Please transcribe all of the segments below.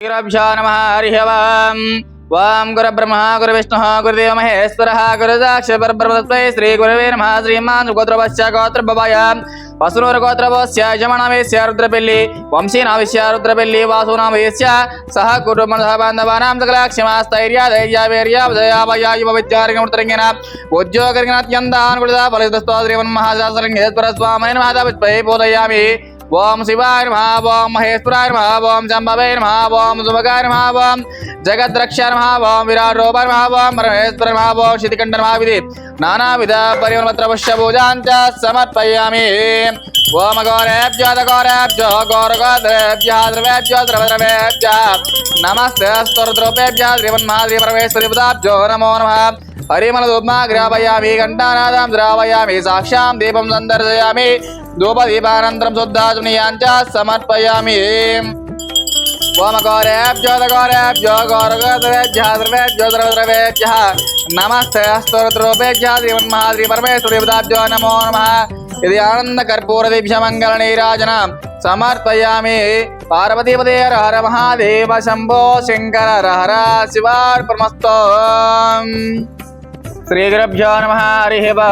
गिरभ्यो नमः, हरिः वाम् गुरुब्रह्मा, गुरुविष्णुः, गुरुदेव महेश्वरः गुरुदाक्ष परब्रह्मतत्त्वे श्रीगुरवे नमः, श्रीमान् गोत्रवश्च गोत्रभवाय। सह कुटुम्बः बान्धवानां सकलाक्षमास्थैर्याधैर्यावीर्यावयायुवविद्यार्गमृतरङ्गेन ओम शिवाय नमः, ओम महेश्वराय नमः, ओम जम्बवे नमः, ओम सुभगाय नमः, ओम जगद्रक्षा नमः, ओम विराट रोबर नमः, ओम परमेश्वर नमः, ओम शितिकंड नमः, विधि नानाविध परिमलपत्र पुष्य पूजां च समर्पयामि। ओम गौरेभ्य गौरेभ्य गौर गौरेभ्य द्रवेभ्य द्रवद्रवेभ्य नमस्ते स्तोत्ररूपेभ्य द्रिवन्माद्रिप्रवेश्वरिपुदाभ्यो नमो नमः। हरिमनदोपमा ग्रापयामि घण्टानादां श्रावयामि साक्षां दीपं सन्दर्शयामि धूपदीपानन्तरं शुद्धाचुनीयाञ्च समर्पयामि। नमस्ते स्तोत्रोपेभ्यः श्रीमन्महाद्रिपरमेश्वरीपदाभ्यो नमो नमः। यदि आनन्दकर्पूरदिभ्यमङ्गलनीराजनां समर्पयामि। ఓమ గౌరేభ్యో గౌరేభ్యో గౌరగోద్రేభ్య ద్రవేభ్యో ద్రవద్రవేభ్య నమస్తే స్తోత్రోపేభ్య శ్రీమన్మహాద్రి పరమేశ్వరి పదాభ్యో నమో నమ ఇది ఆనంద కర్పూర దీభ్య మంగళ నీరాజన సమర్పయామి పార్వతీపదే హర హర మహాదేవ శంభో శంకర హర హర శివార్పణమస్తో శ్రీ గురభ్యో నమ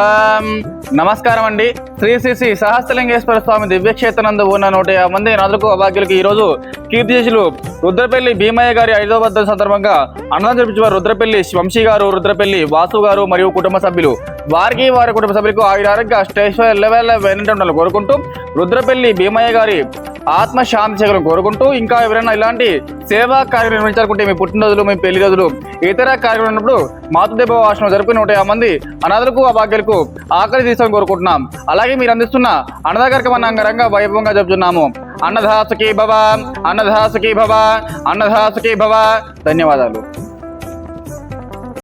హరి ఓం నమస్కారం అండి శ్రీ శ్రీ శ్రీ సహస్రలింగేశ్వర స్వామి దివ్యక్షేత్రనందు ఉన్న నూట యాభై మంది నదులకు అభాగ్యులకి ఈరోజు కీర్తిశేషులు రుద్రపల్లి భీమయ్య గారి ఐదవ బద్ద సందర్భంగా అన్నదానం జరిపించిన రుద్రపల్లి వంశీ గారు రుద్రపల్లి వాసు గారు మరియు కుటుంబ సభ్యులు. వారికి వారి కుటుంబ సభ్యులకు ఆయుర ఆరోగ్య లెవెల్ వెనంటే కోరుకుంటూ రుద్రపల్లి భీమయ్య గారి ఆత్మ శాంతి కోరుకుంటూ ఇంకా ఎవరైనా ఇలాంటి సేవా కార్యక్రమం నిర్వహించాలనుకుంటే మీ పుట్టినరోజులు మీ పెళ్ళి రోజులు ఇతర కార్యక్రమం ఉన్నప్పుడు మాతృదేవ ఆశ్రమం జరుపుకుని నూట యాభై మంది అనాథులకు అభాగ్యులకు ఆకలి తీసుకొని కోరుకుంటున్నాం. అలాగే మీరు అందిస్తున్న అన్నదా కార్యక్రమాన్ని అంగరంగ వైభవంగా చెబుతున్నాము అన్నదాసుకి భవ అన్నదాసుకి భవ అన్నదాసుకి భవ. ధన్యవాదాలు.